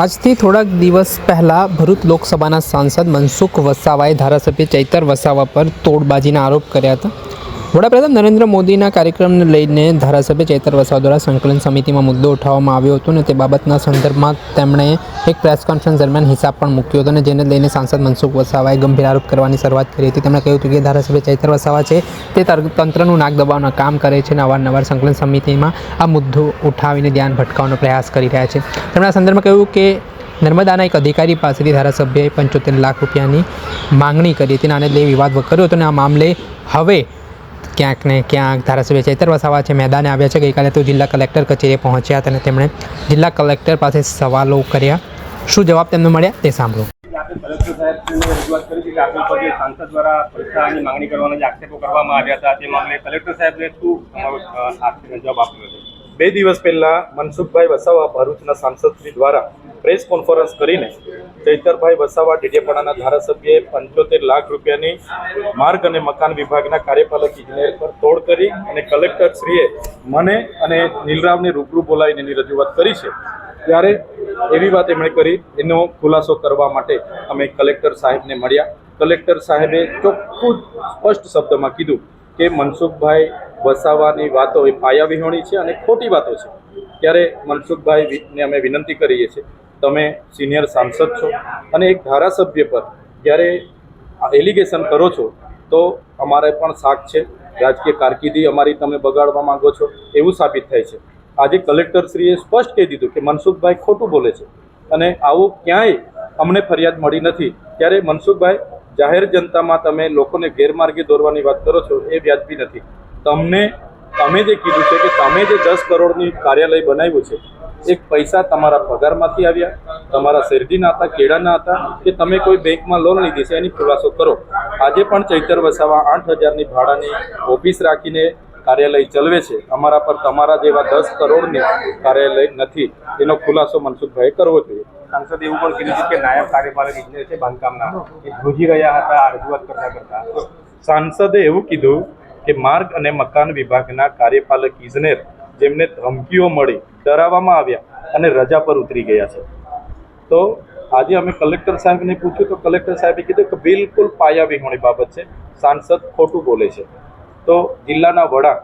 આજથી થોડાક દિવસ પહેલાં ભરૂચ લોકસભાના સાંસદ મનસુખ વસાવાએ ધારાસભ્ય ચૈતર વસાવા પર તોડબાજીના આરોપ કર્યા હતા. વડાપ્રધાન નરેન્દ્ર મોદીના કાર્યક્રમને લઈને ધારાસભ્ય ચેતર વસાવા દ્વારા સંકલન સમિતિમાં મુદ્દો ઉઠાવવામાં આવ્યો હતો અને તે બાબતના સંદર્ભમાં તેમણે એક પ્રેસ કોન્ફરન્સ દરમિયાન હિસાબ પણ મૂક્યો હતો અને જેને લઈને સાંસદ મનસુખ વસાવાએ ગંભીર આરોપ કરવાની શરૂઆત કરી હતી. તેમણે કહ્યું હતું કે ધારાસભ્ય ચેતર વસાવા છે તે તર- તંત્રનું નાક દબાવવાનું કામ કરે છે અને અવારનવાર સંકલન સમિતિમાં આ મુદ્દો ઉઠાવીને ધ્યાન ભટકાવવાનો પ્રયાસ કરી રહ્યા છે. તેમણે આ સંદર્ભમાં કહ્યું કે નર્મદાના એક અધિકારી પાસેથી ધારાસભ્યએ પંચોતેર લાખ રૂપિયાની માંગણી કરી હતી અને આને લઈ વિવાદ કર્યો હતો અને આ મામલે હવે ક્યાંક ને ક્યાંક ધારાસભ્ય ચૈતર વસાવા છે મેદાને આવ્યા છે. ગઈકાલે તો જિલ્લા કલેક્ટર કચેરીએ પહોંચ્યા હતા અને તેમણે જિલ્લા કલેક્ટર પાસે સવાલો કર્યા. શું જવાબ તેમને મળ્યા? તે સાંભળો. આપણે કલેક્ટર સાહેબને રજૂઆત કરી હતી કે આપણી પર જે સાંસદ દ્વારા પૈસાની માંગણી કરવાના જે આક્ષેપો કરવામાં આવ્યા હતા તે મામલે કલેક્ટર સાહેબને શું તમારો અ, આક્ષેપનો જવાબ આપ્યો હતો બે દિવસ પહેલા મનસુખભાઈ વસાવા ભરૂચના સાંસદશ્રી દ્વારા પ્રેસ કોન્ફરન્સ કરીને ચૈતરભાઈ વસાવા ડીડેપણાના ધારાસભ્યએ પંચોતેર લાખ રૂપિયાની માર્ગ અને મકાન વિભાગના કાર્યપાલક ઇજનેર પર તોડ કરી અને કલેક્ટરશ્રીએ મને અને નીલરાવને રૂબરૂ બોલાવીને એની રજૂઆત કરી છે. ત્યારે એવી વાત એમણે કરી, એનો ખુલાસો કરવા માટે અમે કલેક્ટર સાહેબને મળ્યા. કલેક્ટર સાહેબે ચોખ્ખું સ્પષ્ટ શબ્દમાં કીધું કે મનસુખભાઈ વસાવાની વાતો એ પાયાવિહોણી છે અને ખોટી વાતો છે. ત્યારે મનસુખભાઈ ને અમે વિનંતી કરીએ છીએ તમે સિનિયર સાંસદ છો અને એક ધારાસભ્ય પર જ્યારે એલિગેશન કરો છો, તો અમારે પણ સાક છે. રાજકીય કારકિર્દી અમારી તમે બગાડવા માંગો છો એવું સાબિત થાય છે. આજે કલેક્ટરશ્રીએ સ્પષ્ટ કહી દીધું કે મનસુખભાઈ ખોટું બોલે છે અને આવું ક્યાંય અમને ફરિયાદ મળી નથી. ત્યારે મનસુખભાઈ, જાહેર જનતામાં તમે લોકોને ગેરમાર્ગે દોરવાની વાત કરો છો એ વ્યાજબી નથી. તમને, તમે જે કીધું છે કે તમે જે દસ કરોડની કાર્યાલય બનાવ્યું છે એક પૈસા તમારા પગારમાંથી આવ્યા તમારા શેરડીના હતા કેળાના હતા કે તમે કોઈ બેંકમાં લોન લીધી છે એની ખુલાસો કરો. આજે પણ ચૈતર વસાવા આઠ હજારની ભાડાની ઓફિસ રાખીને કાર્યાલય ચલવે છે. અમારા પર તમારા જેવા દસ કરોડની કાર્યાલય નથી. એનો ખુલાસો મનસુખભાઈએ કરવો જોઈએ. સાંસદે એવું પણ કીધું છે કે નાયબ કાર્યપાલક ઇજનેર છે બાંધકામના. એ ધ્રુજી રહ્યા હતા આ રજૂઆત કરતા કરતા. સાંસદે એવું કીધું કે માર્ગ અને મકાન વિભાગના કાર્યપાલક ઇજનેર જેમને ધમકીઓ મળી, ડરાવવામાં આવ્યા અને રજા પર ઉતરી ગયા છે. તો આજે અમે કલેક્ટર સાહેબને પૂછ્યું, તો કલેક્ટર સાહેબે કીધું કે બિલકુલ પાયાવિહોણી બાબત છે. સાંસદ ખોટું બોલે છે. તો જિલ્લાના વડા,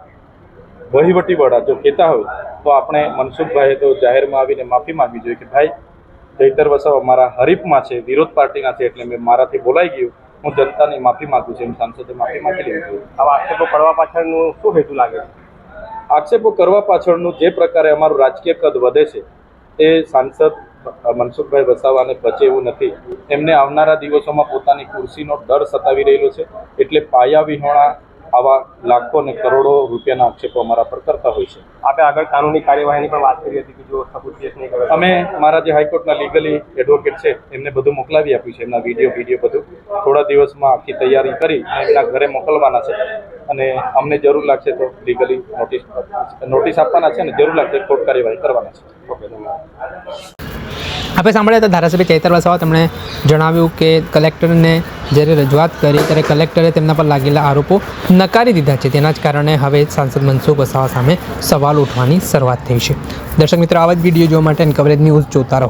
વહીવટી વડા જો કહેતા હોય, તો આપણે મનસુખભાઈએ તો જાહેરમાં આવીને માફી માંગવી જોઈએ કે ભાઈ, ચૈતર વસાવ મારા હરીફમાં છે, વિરોધ પાર્ટીના છે, એટલે મેં મારાથી બોલાઈ ગયું. હું જનતાની માફી માગું છું, એમ સાંસદે માફી માંગી જોઈએ આવા આક્ષેપો કરવા પાછળનું શું હેતુ લાગે છે? આક્ષેપો કરવા પાછળનું જે પ્રકારે અમારું રાજકીય કદ વધે છે તે સાંસદ મનસુખભાઈ વસાવાને પચે એવું નથી. એમને આવનારા દિવસોમાં પોતાની ખુરશીનો ડર સતાવી રહેલો છે એટલે પાયા વિહોણા આવા લાખો અને કરોડો રૂપિયાના આક્ષેપો અમારા પર કરતા હોય છે. આપણે આગળ કાનૂની કાર્યવાહીની પણ વાત કરી હતી કે જો સબૂત કેસ નહીં કરે અમે મારા જે હાઈકોર્ટના લીગલી એડવોકેટ છે એમને બધું મોકલાવી આપ્યું છે એમના વીડિયો વીડિયો બધું થોડા દિવસમાં આખી તૈયારી કરી અને એમના ઘરે મોકલવાના છે. અને અમને જરૂર લાગશે તો લીગલી નોટિસ નોટિસ આપવાના છે અને જરૂર લાગશે કોર્ટ કાર્યવાહી કરવાના છે. ઓકે આપણે સાંભળ્યા હતા ધારાસભ્ય ચૈતર વસાવા તેમણે જણાવ્યું કે કલેક્ટરને જ્યારે રજૂઆત કરી ત્યારે કલેક્ટરે તેમના પર લાગેલા આરોપો નકારી દીધા છે. તેના જ કારણે હવે સાંસદ મનસુખ વસાવા સામે સવાલ ઉઠવાની શરૂઆત થઈ છે. દર્શક મિત્રો આવા જ વીડિયો જોવા માટે કવરેજ ન્યૂઝ જોતા રહો.